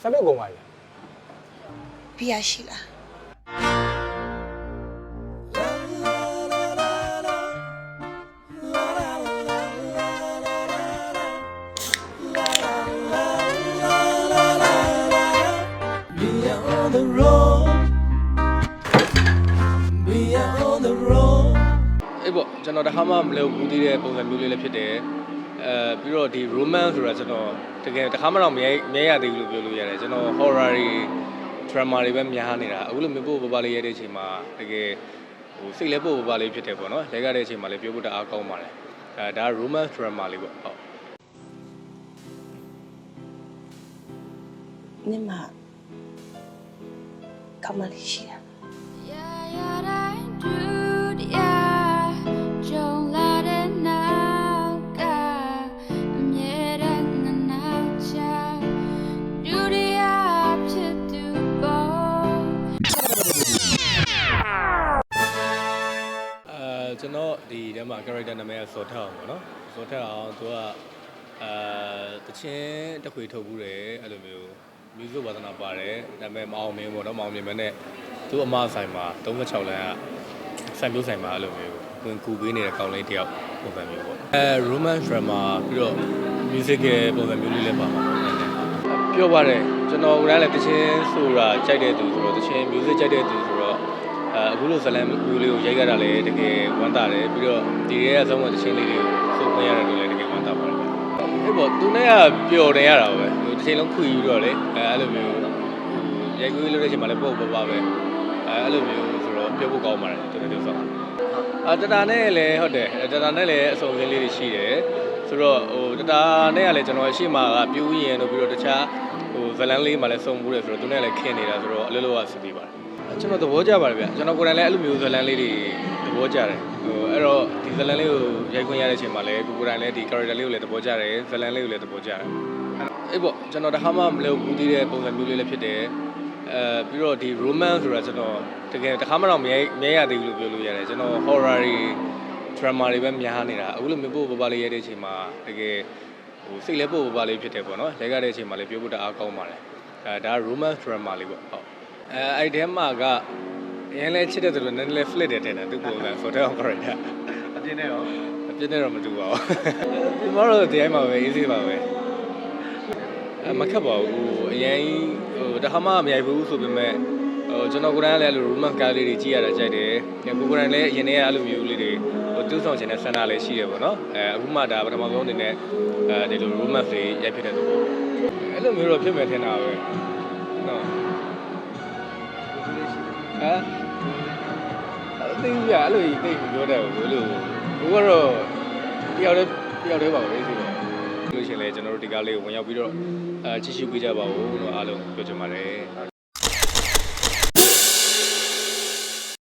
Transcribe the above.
ဆက်ပြုတ်ကုန်ပါလေဘီယာရှိလားအေးပေါ့ကျွန်တော်တခါမှမလုပ်ဘူးသေးတဲ့ပုံစံမျိုးလေးလည်းဖြစ်တယ်အဲပြီးတော့ဒီ romance ဆိုတာကျွန်တော် တကယ်တခါမှတော့မရဲမရဲရသေးဘူးလို့ပြောလို့ရတယ်ကျွန်တော် horror တွေ drama တွေပဲများနေတာအခုလိုမျိုးပို့ပပလေးရတဲ့အချိန်မှာတကယ်ဟိုစိတ်လည်းပို့ပပလေးဖြစ်တယ်ပေါ့နော်လဲရတဲ့အချိန်မှာလည်းပြောဖို့တအားကောင်းပါတယ်အဲဒါ romance drama လေးပေါ့ဟုတ်နင်မကမလေးရှိလား ဒီထဲမှာ character နာမည်ကစောထအောင်ပေါ့နော်စောထအောင်သူကအဲတချင်းတစ်ခွေထုတ်ဘူးတယ်အဲ့လိုမျိုး music ဝါသနာပါတယ်နာမည်မအောင်မင်းပေါ့နော်မအောင်မြင်မနဲ့သူ့အမဆိုင်မှာ36လမ်းကဆိုင်မျိုးဆိုင်မှာအဲ့လိုမျိုးဝင်ကူပေးနေတဲ့ကောင်လေးတယောက်ပုံစံမျိုးပေါ့အဲ romance drama ပြီးတော့ music ရဲ့ပုံစံမျိုးလေးလည်းပါမှာပေါ့နည်းနည်းပြောပါတယ်ကျွန်တော်ကလည်းတချင်းဆိုတာကြိုက်တဲ့သူဆိုတော့တချင်း music ကြိုက်တဲ့သူဆိုတော့ အဲအခုလိုဇလန်မျိုးလေးကိုရိုက်ကြတာလည်းတကယ်ဝမ်းသာတယ်ပြီးတော့ဒီရဲအဆုံးကတချင်းလေးတွေကိုစုပ်ခွင့်ရတယ်လို့လည်းတကယ်ဝမ်းသာပါတယ်ဗျအဲ့ပေါ့သူနဲ့ကပျော်နေရတာပဲဟိုတစ်ချိန်လုံးခွေပြီးတော့လေအဲအဲ့လိုမျိုးဟိုရိုက်ကူးလို့တဲ့အချိန်မှာလည်းပေါ့ပေါ့ပါပဲအဲအဲ့လိုမျိုးဆိုတော့ပြောဖို့ကောင်းပါတယ်သူနဲ့တူဆောင်အာတတာနဲ့လည်းဟုတ်တယ်တတာနဲ့လည်းအစုံစင်းလေးတွေရှိတယ်ဆိုတော့ဟိုတတာနဲ့ကလည်းကျွန်တော်အရှိမကပြူးရင်တို့ပြီးတော့တခြားဟိုဇလန်လေးမှလည်းစုံဘူးတယ်ဆိုတော့သူနဲ့လည်းခင်နေတာဆိုတော့အလိုလိုကစီးပြီးပါတယ် ကျွန်တော်သဘောကျပါတယ်ဗျကျွန်တော်ကိုယ်တိုင်လည်းအဲ့လိုမျိုးဇလန်လေးတွေသဘောကျတယ်ဟိုအဲ့တော့ဒီဇလန်လေးကိုရိုက်ခွင့်ရတဲ့အချိန်မှာလည်းကိုယ်ကိုယ်တိုင်လည်းဒီ character လေးကိုလည်းသဘောကျတယ်ဇလန်လေးကိုလည်းသဘောကျတယ်အေးပေါ့ကျွန်တော်တခါမှမလုပ်ဘူးသေးတဲ့ပုံစံမျိုးလေးလည်းဖြစ်တယ်အဲပြီးတော့ဒီ romance ဆိုတာကျွန်တော်တကယ်တခါမှတော့မရဲမရဲရသေးဘူးလို့ပြောလို့ရတယ်ကျွန်တော် horror တွေ drama တွေပဲများနေတာအခုလိုမျိုးပို့ပပလေးရတဲ့အချိန်မှာတကယ်ဟိုစိတ်လည်းပို့ပပလေးဖြစ်တယ်ပေါ့နော်လဲရတဲ့အချိန်မှာလည်းပြောဖို့တအားကောင်းပါတယ်အဲဒါ romance drama လေးပေါ့ဟုတ် အဲအဲ့ဒီထဲမှာကအရင်လဲချစ်တဲ့သူတွေနည်းနည်းလေး flip တယ်တင်တယ်သူပုံစံဆိုတော့ character အပြင်းနဲ့ရောအပြစ်နဲ့တော့မတူပါဘူးဒီမှာတော့တရားမှာပဲ easy ပါပဲအမခက်ပါဘူးဟိုအရင်ဟိုတခါမှမရိုက်ဘူးဆိုပေမဲ့ဟိုကျွန်တော်ကိုယ်တိုင်လည်းအဲ့လို romance ကားလေးတွေကြည့်ရတာကြိုက်တယ်။ကိုကိုယ်တိုင်လည်းအရင်တည်းကအဲ့လိုမျိုးလေးတွေဟိုတူးဆောင်ချင်တဲ့ဆန္ဒလည်းရှိတယ်ပေါ့နော်။အဲအခုမှဒါပထမဆုံးအနေနဲ့အဲဒီလို romance တွေရိုက်ဖြစ်တဲ့သူပေါ့။အဲ့လိုမျိုးတော့ဖြစ်မယ်ထင်တာပဲ။နော်။ဟ မ်အဲ့သိရအဲ့လိုကြီးသိပြောတယ်ဘယ်လိုဘိုးကတော့တယောက်တည်းတယောက်တည်းပါပဲဆိုတော့လို့ရှိရင်လည်းကျွန်တော်တို့ဒီကားလေးကိုဝင်ရောက်ပြီးတော့အဲကြည့်ရှုပေးကြပါဦးလို့အားလုံးပြောချင်ပါတယ်